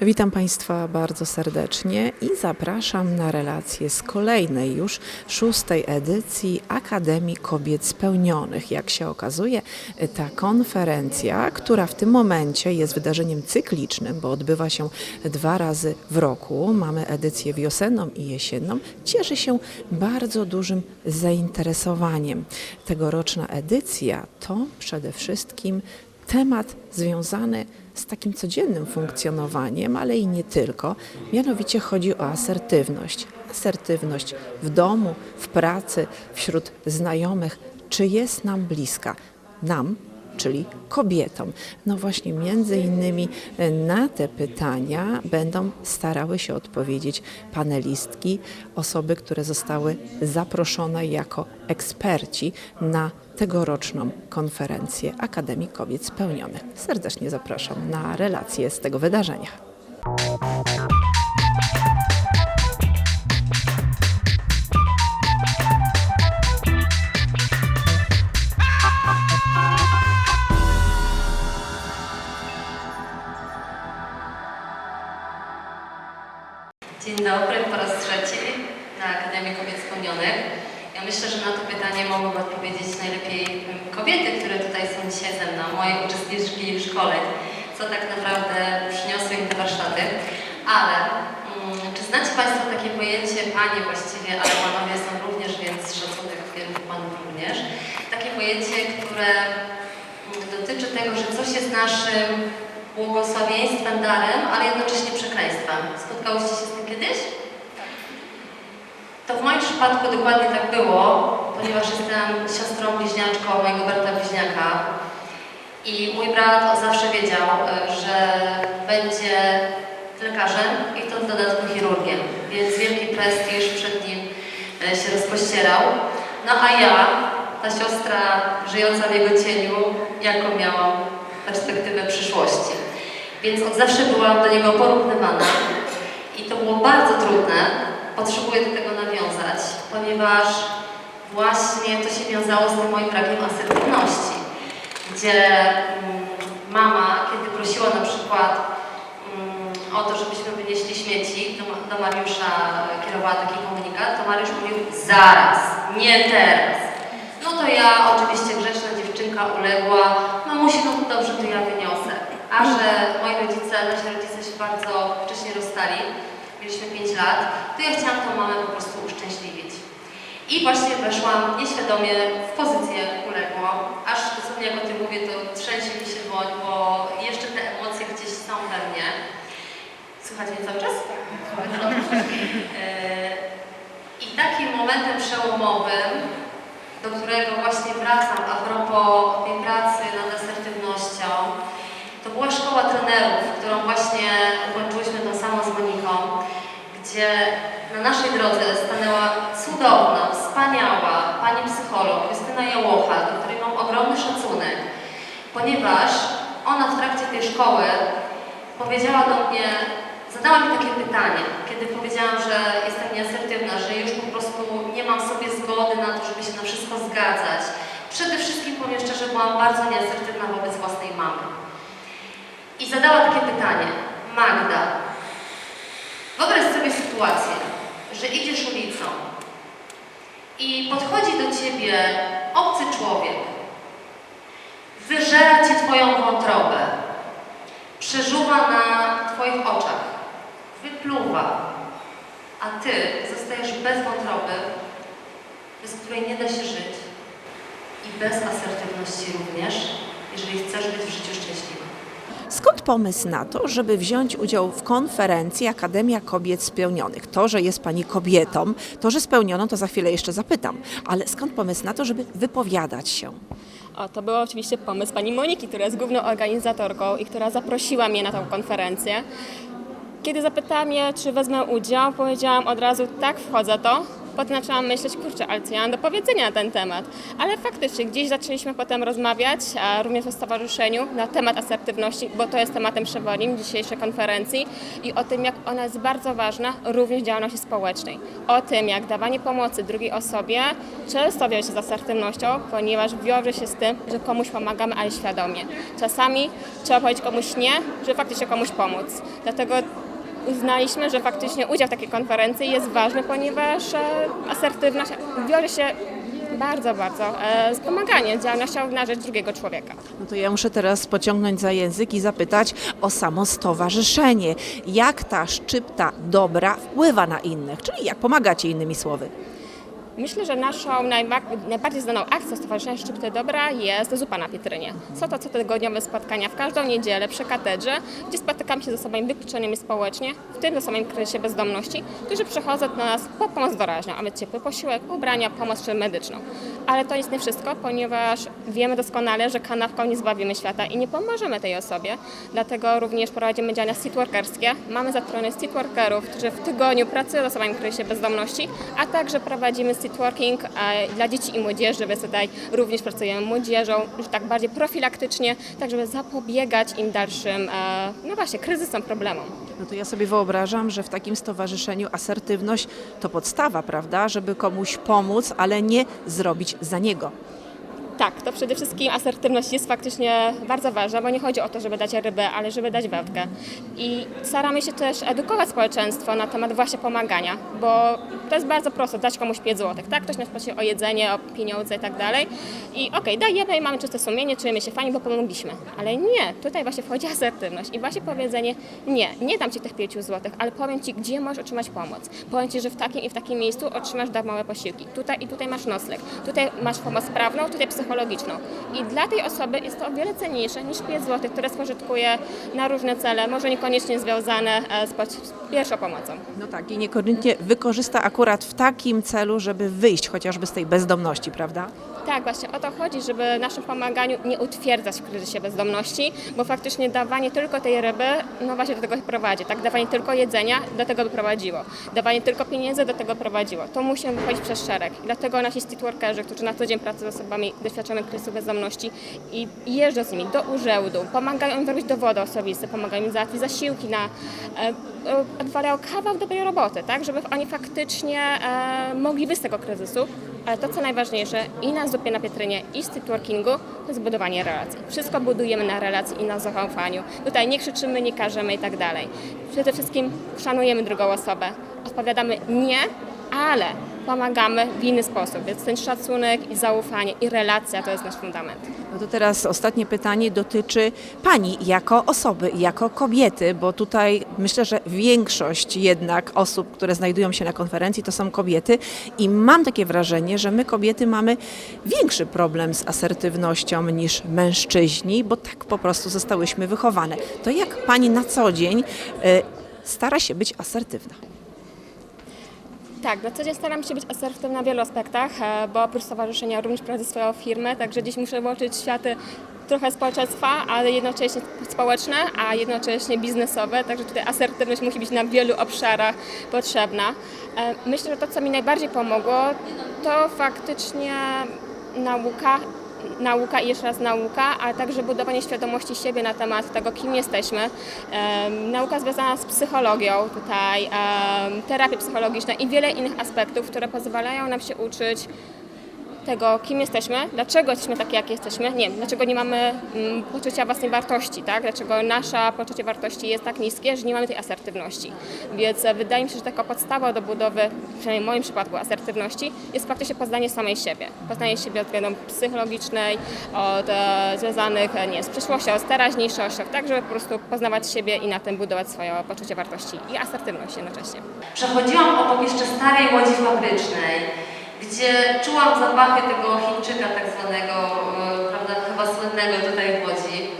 Witam Państwa bardzo serdecznie i zapraszam na relację z kolejnej już szóstej edycji Akademii Kobiet Spełnionych. Jak się okazuje, ta konferencja, która w tym momencie jest wydarzeniem cyklicznym, bo odbywa się dwa razy w roku, mamy edycję wiosenną i jesienną, cieszy się bardzo dużym zainteresowaniem. Tegoroczna edycja to przede wszystkim temat związany z takim codziennym funkcjonowaniem, ale i nie tylko. Mianowicie chodzi o asertywność. Asertywność w domu, w pracy, wśród znajomych. Czy jest nam bliska? Nam, czyli kobietom. No właśnie, między innymi na te pytania będą starały się odpowiedzieć panelistki, osoby, które zostały zaproszone jako eksperci na tegoroczną konferencję Akademii Kobiet Spełnionych. Serdecznie zapraszam na relacje z tego wydarzenia. Dzień dobry, po raz trzeci na Akademii Kobiet Spełnionych. Ja myślę, że na to pytanie mogłyby odpowiedzieć najlepiej mm, kobiety, które tutaj są dzisiaj ze mną, moje uczestniczki szkoleń, co tak naprawdę przyniosły im te warsztaty. Ale mm, czy znacie Państwo takie pojęcie, Panie właściwie, ale Panowie są również, więc szacunek wielu Panów również, takie pojęcie, które mm, dotyczy tego, że coś jest naszym błogosławieństwem, darem, ale jednocześnie przekleństwem. Spotkałyście się z tym kiedyś? To w moim przypadku dokładnie tak było, ponieważ jestem siostrą bliźniaczką mojego brata bliźniaka i mój brat zawsze wiedział, że będzie lekarzem i to w dodatku chirurgiem, więc wielki prestiż przed nim e, się rozpościerał. No a ja, ta siostra żyjąca w jego cieniu, jaką miałam perspektywę przyszłości. Więc od zawsze byłam do niego porównywana i to było bardzo trudne. Potrzebuję do tego nawiązać, ponieważ właśnie to się wiązało z tym moim brakiem asertywności, gdzie mm, mama, kiedy prosiła na przykład mm, o to, żebyśmy wynieśli śmieci, do, do Mariusza kierowała taki komunikat, to Mariusz mówił zaraz, nie teraz. No to ja, oczywiście grzeczna dziewczynka, uległa, mamusi, no dobrze, to ja wyniosę. A że moi rodzice, nasi rodzice się bardzo wcześnie rozstali, mieliśmy 5 lat, to ja chciałam tą mamę po prostu uszczęśliwić. I właśnie weszłam nieświadomie w pozycję uległą, aż dosłownie jak o tym mówię, to trzęsie mi się dłoń, bo jeszcze te emocje gdzieś są we mnie. Słuchajcie mnie cały czas? E, I takim momentem przełomowym, do którego właśnie wracam a propos tej pracy nad asertywnością, to była szkoła trenerów, którą właśnie ukończyłyśmy tą samą z Moniką, gdzie na naszej drodze stanęła cudowna, wspaniała pani psycholog Justyna Jałocha, do której mam ogromny szacunek, ponieważ ona w trakcie tej szkoły powiedziała do mnie, zadała mi takie pytanie, kiedy powiedziałam, że jestem nieasertywna, że już po prostu nie mam sobie zgody na to, żeby się na wszystko zgadzać. Przede wszystkim powiem szczerze, byłam bardzo nieasertywna wobec własnej mamy. I zadała takie pytanie. Magda, że idziesz ulicą i podchodzi do ciebie obcy człowiek, wyżera ci twoją wątrobę, przeżuwa na twoich oczach, wypluwa, a ty zostajesz bez wątroby, bez której nie da się żyć i bez asertywności również, jeżeli chcesz być w życiu szczęśliwym. Skąd pomysł na to, żeby wziąć udział w konferencji Akademia Kobiet Spełnionych? To, że jest Pani kobietą, to, że spełnioną, to za chwilę jeszcze zapytam, ale skąd pomysł na to, żeby wypowiadać się? O, to był oczywiście pomysł pani Moniki, która jest główną organizatorką i która zaprosiła mnie na tę konferencję. Kiedy zapytała mnie, czy wezmę udział, powiedziałam od razu tak, wchodzę to, Potem zaczęłam myśleć, kurczę, ale co ja mam do powiedzenia na ten temat. Ale faktycznie gdzieś zaczęliśmy potem rozmawiać, a również w stowarzyszeniu, na temat asertywności, bo to jest tematem przewodnim dzisiejszej konferencji i o tym, jak ona jest bardzo ważna również w działalności społecznej. O tym, jak dawanie pomocy drugiej osobie często wiąże się z asertywnością, ponieważ wiąże się z tym, że komuś pomagamy, ale świadomie. Czasami trzeba powiedzieć komuś nie, żeby faktycznie komuś pomóc. Dlatego uznaliśmy, że faktycznie udział w takiej konferencji jest ważny, ponieważ e, asertywność wiąże się bardzo, bardzo e, z pomaganiem, z działalnością na rzecz drugiego człowieka. No to ja muszę teraz pociągnąć za język i zapytać o samo stowarzyszenie. Jak ta szczypta dobra wpływa na innych, czyli jak pomagacie innymi słowy? Myślę, że naszą najba- najbardziej znaną akcją Stowarzyszenia Szczypty Dobra jest zupa na Pietrynie. Są to cotygodniowe spotkania w każdą niedzielę przy katedrze, gdzie spotykamy się z osobami wykluczonymi społecznie, w tym z osobami w kryzysie bezdomności, którzy przychodzą do nas po pomoc doraźną, a więc ciepły posiłek, ubrania, pomoc czy medyczną. Ale to jest nie wszystko, ponieważ wiemy doskonale, że kanapką nie zbawimy świata i nie pomożemy tej osobie. Dlatego również prowadzimy działania streetworkerskie. Mamy zatrudnionych streetworkerów, którzy w tygodniu pracują z osobami w kryzysie bezdomności, a także prowadzimy e, dla dzieci i młodzieży, więc tutaj również pracujemy młodzieżą, już tak bardziej profilaktycznie, tak żeby zapobiegać im dalszym, e, no właśnie, kryzysom, problemom. No to ja sobie wyobrażam, że w takim stowarzyszeniu asertywność to podstawa, prawda, żeby komuś pomóc, ale nie zrobić za niego. Tak, to przede wszystkim asertywność jest faktycznie bardzo ważna, bo nie chodzi o to, żeby dać rybę, ale żeby dać wędkę. I staramy się też edukować społeczeństwo na temat właśnie pomagania, bo to jest bardzo proste, dać komuś 5 złotych, tak? Ktoś nas prosi o jedzenie, o pieniądze i tak dalej. I okej, dajemy i mamy czyste sumienie, czujemy się fajnie, bo pomogliśmy. Ale nie, tutaj właśnie wchodzi asertywność i właśnie powiedzenie nie, nie dam Ci tych 5 złotych, ale powiem Ci, gdzie możesz otrzymać pomoc. Powiem Ci, że w takim i w takim miejscu otrzymasz darmowe posiłki. Tutaj i tutaj masz nocleg. Tutaj masz pomoc prawną, tutaj psychologiczną. I dla tej osoby jest to o wiele cenniejsze niż 5 zł, które spożytkuje na różne cele, może niekoniecznie związane e, z pierwszą pomocą. No tak, i niekoniecznie wykorzysta akurat w takim celu, żeby wyjść chociażby z tej bezdomności, prawda? Tak, właśnie o to chodzi, żeby naszym pomaganiu nie utwierdzać w kryzysie bezdomności, bo faktycznie dawanie tylko tej ryby, no właśnie do tego prowadzi, tak? Dawanie tylko jedzenia do tego by prowadziło. Dawanie tylko pieniędzy do tego prowadziło. To musimy wychodzić przez szereg. Dlatego nasi streetworkerzy, którzy na co dzień pracują z osobami doświadczonymi kryzysu bezdomności i jeżdżą z nimi do urzędu, pomagają im wyrobić dowody osobiste, pomagają im załatwić zasiłki na... E, odwalają kawał dobrej roboty, tak? Żeby oni faktycznie e, mogli wyjść z tego kryzysu, ale to, co najważniejsze, i na zupie na Pietrynie, i w streetworkingu, to jest budowanie relacji. Wszystko budujemy na relacji i na zaufaniu. Tutaj nie krzyczymy, nie każemy i tak dalej. Przede wszystkim szanujemy drugą osobę. Odpowiadamy nie, ale pomagamy w inny sposób. Więc ten szacunek i zaufanie i relacja to jest nasz fundament. No to teraz ostatnie pytanie dotyczy Pani jako osoby, jako kobiety, bo tutaj myślę, że większość jednak osób, które znajdują się na konferencji, to są kobiety i mam takie wrażenie, że my kobiety mamy większy problem z asertywnością niż mężczyźni, bo tak po prostu zostałyśmy wychowane. To jak Pani na co dzień y, stara się być asertywna? Tak, na co dzień staram się być asertywna w wielu aspektach, e, bo oprócz stowarzyszenia również prowadzę swoją firmę, także dziś muszę łączyć światy trochę społeczeństwa, ale jednocześnie społeczne, a jednocześnie biznesowe, także tutaj asertywność musi być na wielu obszarach potrzebna. E, Myślę, że to, co mi najbardziej pomogło, to faktycznie nauka, nauka i jeszcze raz nauka, ale także budowanie świadomości siebie na temat tego, kim jesteśmy. Nauka związana z psychologią tutaj, em, terapie psychologiczne i wiele innych aspektów, które pozwalają nam się uczyć tego, kim jesteśmy, dlaczego jesteśmy takie, jak jesteśmy, nie dlaczego nie mamy mm, poczucia własnej wartości, tak? Dlaczego nasze poczucie wartości jest tak niskie, że nie mamy tej asertywności. Więc e, wydaje mi się, że taka podstawa do budowy, przynajmniej w moim przypadku, asertywności jest faktycznie poznanie samej siebie. Poznanie siebie od względu psychologicznej, od e, związanych e, nie, z przyszłością, z teraźniejszością, tak, żeby po prostu poznawać siebie i na tym budować swoje poczucie wartości i asertywność jednocześnie. Przechodziłam obok jeszcze starej łodzi fabrycznej, gdzie czułam zapachy tego Chińczyka tak zwanego, e, prawda, chyba słynnego tutaj w Łodzi.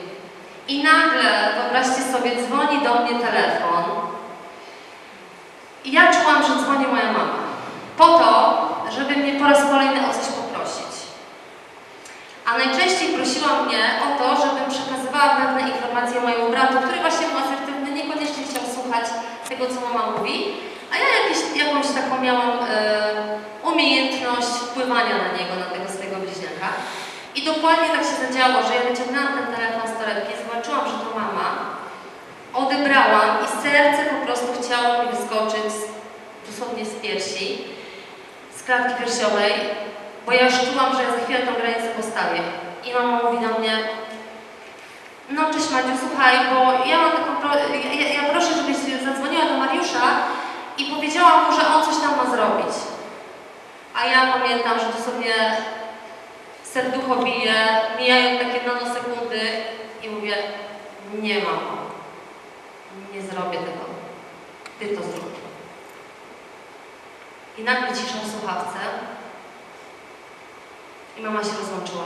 I nagle, wyobraźcie sobie, dzwoni do mnie telefon i ja czułam, że dzwoni moja mama. Po to, żeby mnie po raz kolejny o coś poprosić. A najczęściej prosiła mnie o to, żebym przekazywała pewne informacje mojemu bratu, który właśnie był asertywny, niekoniecznie chciał słuchać tego, co mama mówi, A ja jakieś, jakąś taką miałam e, umiejętność wpływania na niego, na tego swojego bliźniaka. I dokładnie tak się zadziało, że ja wyciągnęłam ten telefon z torebki, zobaczyłam, że to mama, odebrałam i serce po prostu chciało mi wyskoczyć dosłownie z piersi, z klatki piersiowej, bo ja już czułam, że za chwilę tą granicę postawię. I mama mówi do mnie, no cześć Madziu, słuchaj, bo ja mam taką, pro... ja- ja proszę, żebyś zadzwoniła do Mariusza i powiedziała mu, że on coś tam ma zrobić. A ja pamiętam, że dosłownie serducho bije, mijają takie nanosekundy i mówię, nie mam, nie zrobię tego, ty to zrób. I nagle cisza w słuchawce i mama się rozłączyła.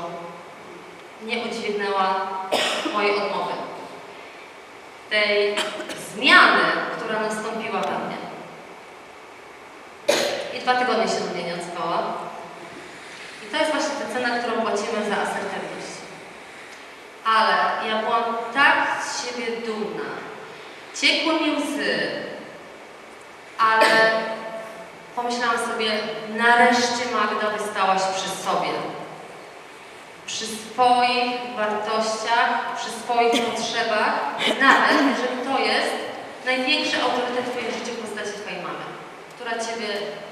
Nie udźwignęła mojej odmowy. Tej zmiany, która nastąpiła we mnie. Dwa tygodnie się do mnie nie odzwała. I to jest właśnie ta cena, którą płacimy za asertywność. Ale ja byłam tak z siebie dumna. Ciekły mi łzy. Ale pomyślałam sobie, nareszcie Magda wystałaś przy sobie. Przy swoich wartościach, przy swoich potrzebach, nawet jeżeli to jest największy autorytet w Twoim życiu w postaci Twojej mamy, Ciebie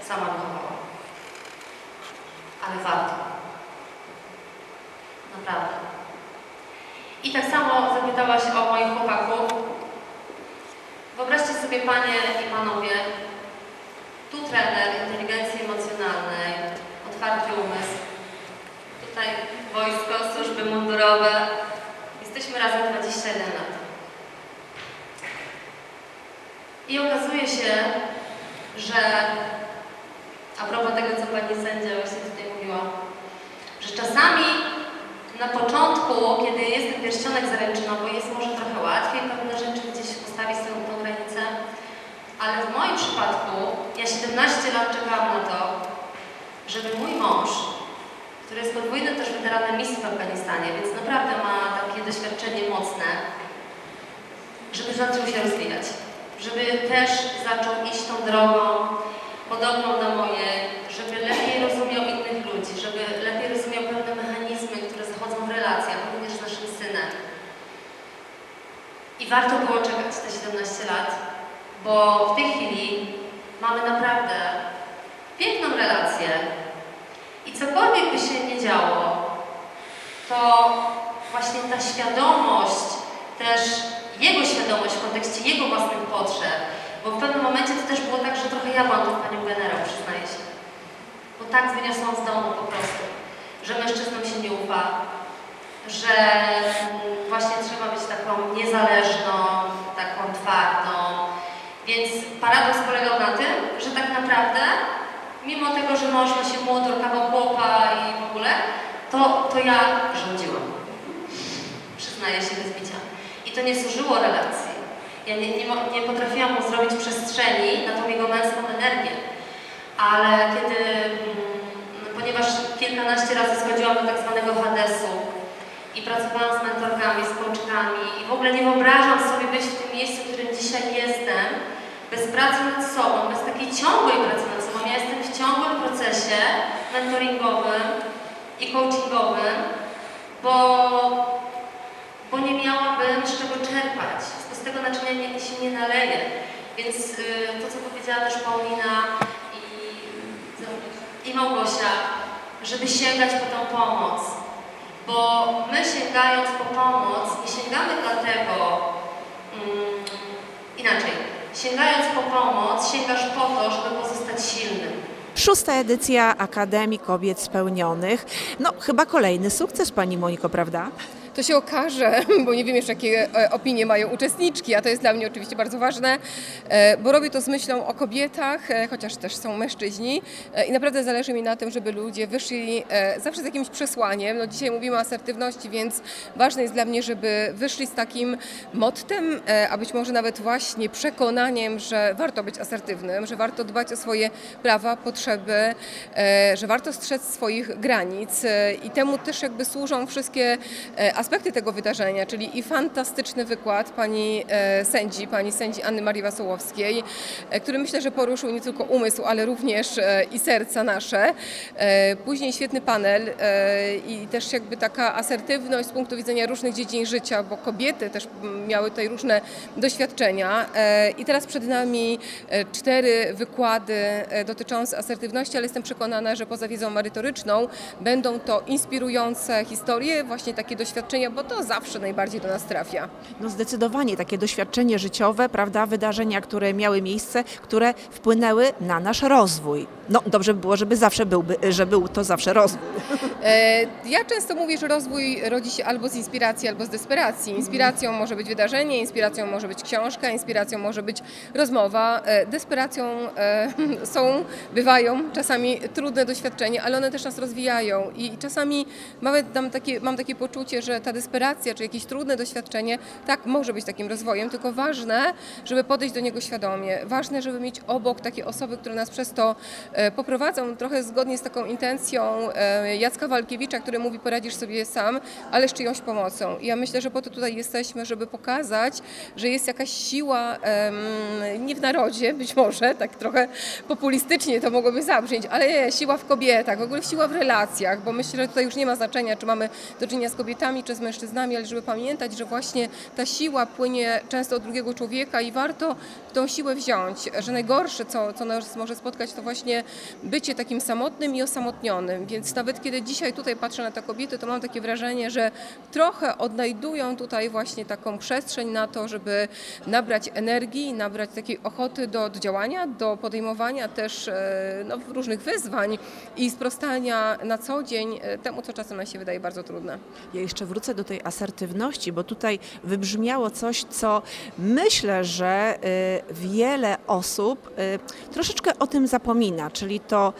sama wychowała. Ale warto. Naprawdę. I tak samo zapytałaś o moich chłopaków. Wyobraźcie sobie Panie i Panowie, tu trener inteligencji emocjonalnej, otwarty umysł, tutaj wojsko, służby mundurowe. Jesteśmy razem 21 lat. I okazuje się, że a propos tego, co Pani sędzia właśnie tutaj mówiła, że czasami na początku, kiedy jest ten pierścionek zaręczynowy, jest może trochę łatwiej pewne rzeczy gdzieś postawić tą, tą granicę, ale w moim przypadku ja 17 lat czekałam na to, żeby mój mąż, który jest podwójnym też weteranem misji w Afganistanie, więc naprawdę ma takie doświadczenie mocne, żeby zaczął się rozwijać, żeby też zaczął iść tą drogą podobną do mojej, żeby lepiej rozumiał innych ludzi, żeby lepiej rozumiał pewne mechanizmy, które zachodzą w relacjach, również z naszym synem. I warto było czekać te 17 lat, bo w tej chwili mamy naprawdę piękną relację i cokolwiek by się nie działo, to właśnie ta świadomość, też jego świadomość w kontekście jego własnych potrzeb, bo w pewnym momencie to też było tak, że trochę ja byłam tą panią generał, przyznaję się. Bo tak wyniosłam z domu po prostu, że mężczyznom się nie ufa, że mm, właśnie trzeba być taką niezależną, taką twardą. Więc paradoks polegał na tym, że tak naprawdę, mimo tego, że mąż nosił młotor, kawał chłopa i w ogóle, to, to ja rządziłam. Przyznaję się bez bicia. I to nie służyło relacji. Ja nie, nie, nie potrafiłam mu zrobić przestrzeni na tą jego męską energię. Ale kiedy, mm, ponieważ kilkanaście razy schodziłam do tak zwanego Hadesu i pracowałam z mentorkami, z coachkami i w ogóle nie wyobrażam sobie być w tym miejscu, w którym dzisiaj jestem, bez pracy nad sobą, bez takiej ciągłej pracy nad sobą. Ja jestem w ciągłym procesie mentoringowym i coachingowym, bo bo nie miałabym z czego czerpać, z tego naczynia nie, się nie naleje. Więc y, to, co powiedziała też Paulina i, i Małgosia, żeby sięgać po tą pomoc. Bo my sięgając po pomoc, nie sięgamy dlatego, mm, inaczej, sięgając po pomoc, sięgasz po to, żeby pozostać silnym. Szósta edycja Akademii Kobiet Spełnionych. No, chyba kolejny sukces, Pani Moniko, prawda? To się okaże, bo nie wiem jeszcze jakie e, opinie mają uczestniczki, a to jest dla mnie oczywiście bardzo ważne, e, bo robię to z myślą o kobietach, e, chociaż też są mężczyźni i naprawdę zależy mi na tym, żeby ludzie wyszli zawsze z jakimś przesłaniem. No dzisiaj mówimy o asertywności, więc ważne jest dla mnie, żeby wyszli z takim mottem, a być może nawet właśnie przekonaniem, że warto być asertywnym, że warto dbać o swoje prawa, potrzeby, że warto strzec swoich granic i temu też jakby służą wszystkie aspekty aspekty tego wydarzenia, czyli i fantastyczny wykład pani e, sędzi, pani sędzi Anny Marii Wasołowskiej, e, który myślę, że poruszył nie tylko umysł, ale również e, i serca nasze. Później świetny panel i też jakby taka asertywność z punktu widzenia różnych dziedzin życia, bo kobiety też miały tutaj różne doświadczenia. I teraz przed nami cztery wykłady dotyczące asertywności, ale jestem przekonana, że poza wiedzą merytoryczną będą to inspirujące historie, właśnie takie doświadczenia, bo to zawsze najbardziej do nas trafia. No zdecydowanie takie doświadczenie życiowe, prawda, wydarzenia, które miały miejsce, które wpłynęły na nasz rozwój. No dobrze by było, żeby zawsze byłby, że był to zawsze rozwój. E, Ja często mówię, że rozwój rodzi się albo z inspiracji, albo z desperacji. Inspiracją może być wydarzenie, inspiracją może być książka, inspiracją może być rozmowa. E, Desperacją e, są, bywają czasami trudne doświadczenia, ale one też nas rozwijają i czasami tam takie, mam takie poczucie, że ta desperacja czy jakieś trudne doświadczenie tak może być takim rozwojem, tylko ważne, żeby podejść do niego świadomie. Ważne, żeby mieć obok takie osoby, które nas przez to poprowadzą, trochę zgodnie z taką intencją e, Jacka Walkiewicza, który mówi poradzisz sobie sam, ale z czyjąś pomocą. I ja myślę, że po to tutaj jesteśmy, żeby pokazać, że jest jakaś siła nie w narodzie, być może, tak trochę populistycznie to mogłoby zabrzmieć, ale siła w kobietach, w ogóle siła w relacjach, bo myślę, że tutaj już nie ma znaczenia, czy mamy do czynienia z kobietami, czy z mężczyznami, ale żeby pamiętać, że właśnie ta siła płynie często od drugiego człowieka i warto tą siłę wziąć, że najgorsze, co, co nas może spotkać, to właśnie bycie takim samotnym i osamotnionym, więc nawet kiedy dzisiaj tutaj patrzę na te kobiety, to mam takie wrażenie, że trochę odnajdują tutaj właśnie taką przestrzeń na to, żeby nabrać energii, nabrać takiej ochoty do, do działania, do podejmowania też e, no, różnych wyzwań i sprostania na co dzień e, temu, co czasem nam się wydaje bardzo trudne. Ja jeszcze wrócę do tej asertywności, bo tutaj wybrzmiało coś, co myślę, że y, wiele osób troszeczkę o tym zapomina, czyli to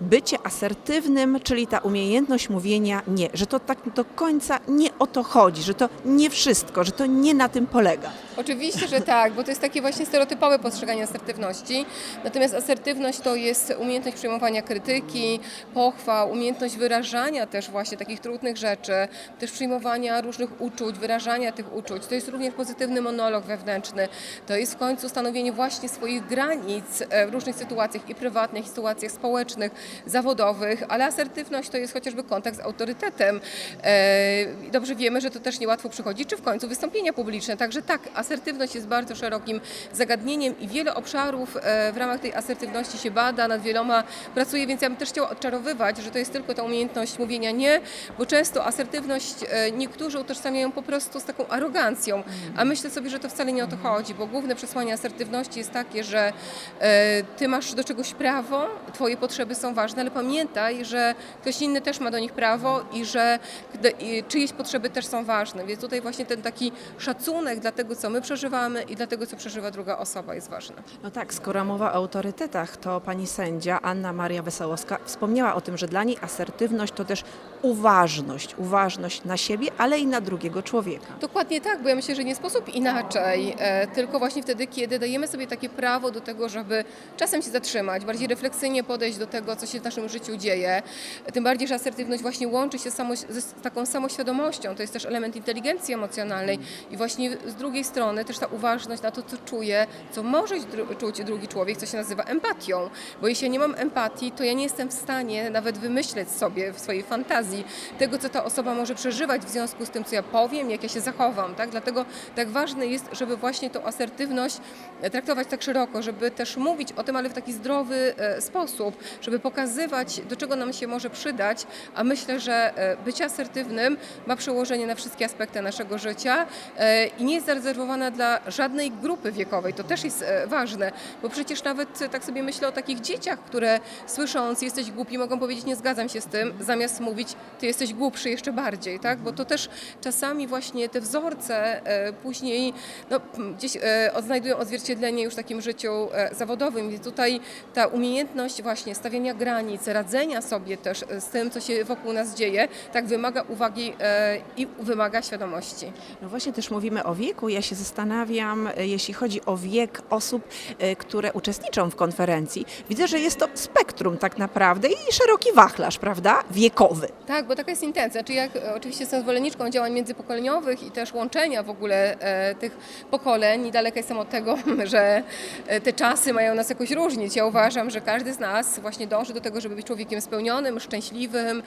bycie asertywnym, czyli ta umiejętność mówienia nie, że to tak do końca nie o to chodzi, że to nie wszystko, że to nie na tym polega. Oczywiście, że tak, bo to jest takie właśnie stereotypowe postrzeganie asertywności. Natomiast asertywność to jest umiejętność przyjmowania krytyki, pochwał, umiejętność wyrażania też właśnie takich trudnych rzeczy, też przyjmowania różnych uczuć, wyrażania tych uczuć. To jest również pozytywny monolog wewnętrzny. To jest w końcu stanowienie właśnie swoich granic e, w różnych sytuacjach i prywatnych, i sytuacjach społecznych, zawodowych, ale asertywność to jest chociażby kontakt z autorytetem. E, Dobrze wiemy, że to też niełatwo przychodzi, czy w końcu wystąpienia publiczne. Także tak, asertywność jest bardzo szerokim zagadnieniem i wiele obszarów e, w ramach tej asertywności się bada, nad wieloma pracuje, więc ja bym też chciała odczarowywać, że to jest tylko ta umiejętność mówienia nie, bo często asertywność e, niektórzy utożsamiają po prostu z taką arogancją, a myślę sobie, że to wcale nie o to chodzi, bo główne przesłanie asertywności jest takie, że e, ty masz do czegoś prawo, twoje potrzeby są ważne, ale pamiętaj, że ktoś inny też ma do nich prawo i że czyjeś potrzeby też są ważne. Więc tutaj właśnie ten taki szacunek dla tego, co my przeżywamy i dla tego, co przeżywa druga osoba jest ważny. No tak, skoro mowa o autorytetach, to pani sędzia Anna Maria Wesołowska wspomniała o tym, że dla niej asertywność to też uważność, uważność na siebie, ale i na drugiego człowieka. Dokładnie tak, bo ja myślę, że nie sposób inaczej, e, tylko właśnie wtedy, kiedy dajemy sobie takie prawo do tego, żeby czasem się zatrzymać, bardziej refleksyjnie podejść do tego, co się w naszym życiu dzieje. Tym bardziej, że asertywność właśnie łączy się samo, z z taką samoświadomością, to jest też element inteligencji emocjonalnej i właśnie z drugiej strony też ta uważność na to, co czuje, co może czuć drugi człowiek, co się nazywa empatią, bo jeśli nie mam empatii, to ja nie jestem w stanie nawet wymyśleć sobie w swojej fantazji tego, co ta osoba może przeżywać w związku z tym, co ja powiem, jak ja się zachowam, tak? Dlatego tak ważne jest, żeby właśnie tą asertywność e, traktować tak szeroko, żeby też mówić o tym, ale w taki zdrowy e, sposób, żeby pokazywać, do czego nam się może przydać, a myślę, że e, bycie asertywnym ma przełożenie na wszystkie aspekty naszego życia i nie jest zarezerwowana dla żadnej grupy wiekowej. To też jest e, ważne, bo przecież nawet e, tak sobie myślę o takich dzieciach, które słysząc jesteś głupi, mogą powiedzieć nie zgadzam się z tym, zamiast mówić ty jesteś głupszy jeszcze bardziej, tak? Bo to też czasami właśnie te wzorce e, później no, m, gdzieś odnajdują odzwierciedlenie już w takim życiu zawodowym. I tutaj ta umiejętność właśnie stawiania granic, radzenia sobie też z tym, co się wokół nas dzieje, tak wymaga uwagi i wymaga świadomości. No właśnie też mówimy o wieku. Ja się zastanawiam, e, jeśli chodzi o wiek osób, e, które uczestniczą w konferencji. Widzę, że jest to spektrum tak naprawdę i szeroki wachlarz, prawda? Wiekowy. Tak, bo taka jest intencja. Czy jak e, oczywiście jestem zwolenniczką działań międzypokoleniowych i też łączenia w ogóle tych pokoleń. I daleka jestem od tego, że te czasy mają nas jakoś różnić. Ja uważam, że każdy z nas właśnie dąży do tego, żeby być człowiekiem spełnionym, szczęśliwym.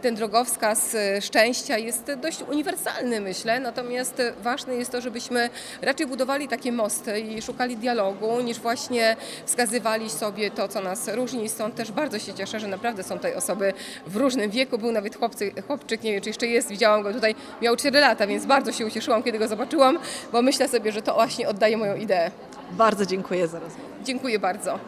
Ten drogowskaz szczęścia jest dość uniwersalny, myślę. Natomiast ważne jest to, żebyśmy raczej budowali takie mosty i szukali dialogu, niż właśnie wskazywali sobie to, co nas różni. Stąd też bardzo się cieszę, że naprawdę są tutaj osoby w różnym wieku. Był nawet chłopcy, chłopczyk, nie wiem czy jeszcze jest, widziałam go tutaj, miał 4 lata, więc bardzo się ucieszyłam, kiedy go zobaczyłam, bo myślę sobie, że to właśnie oddaje moją ideę. Bardzo dziękuję za rozmowę. Dziękuję bardzo.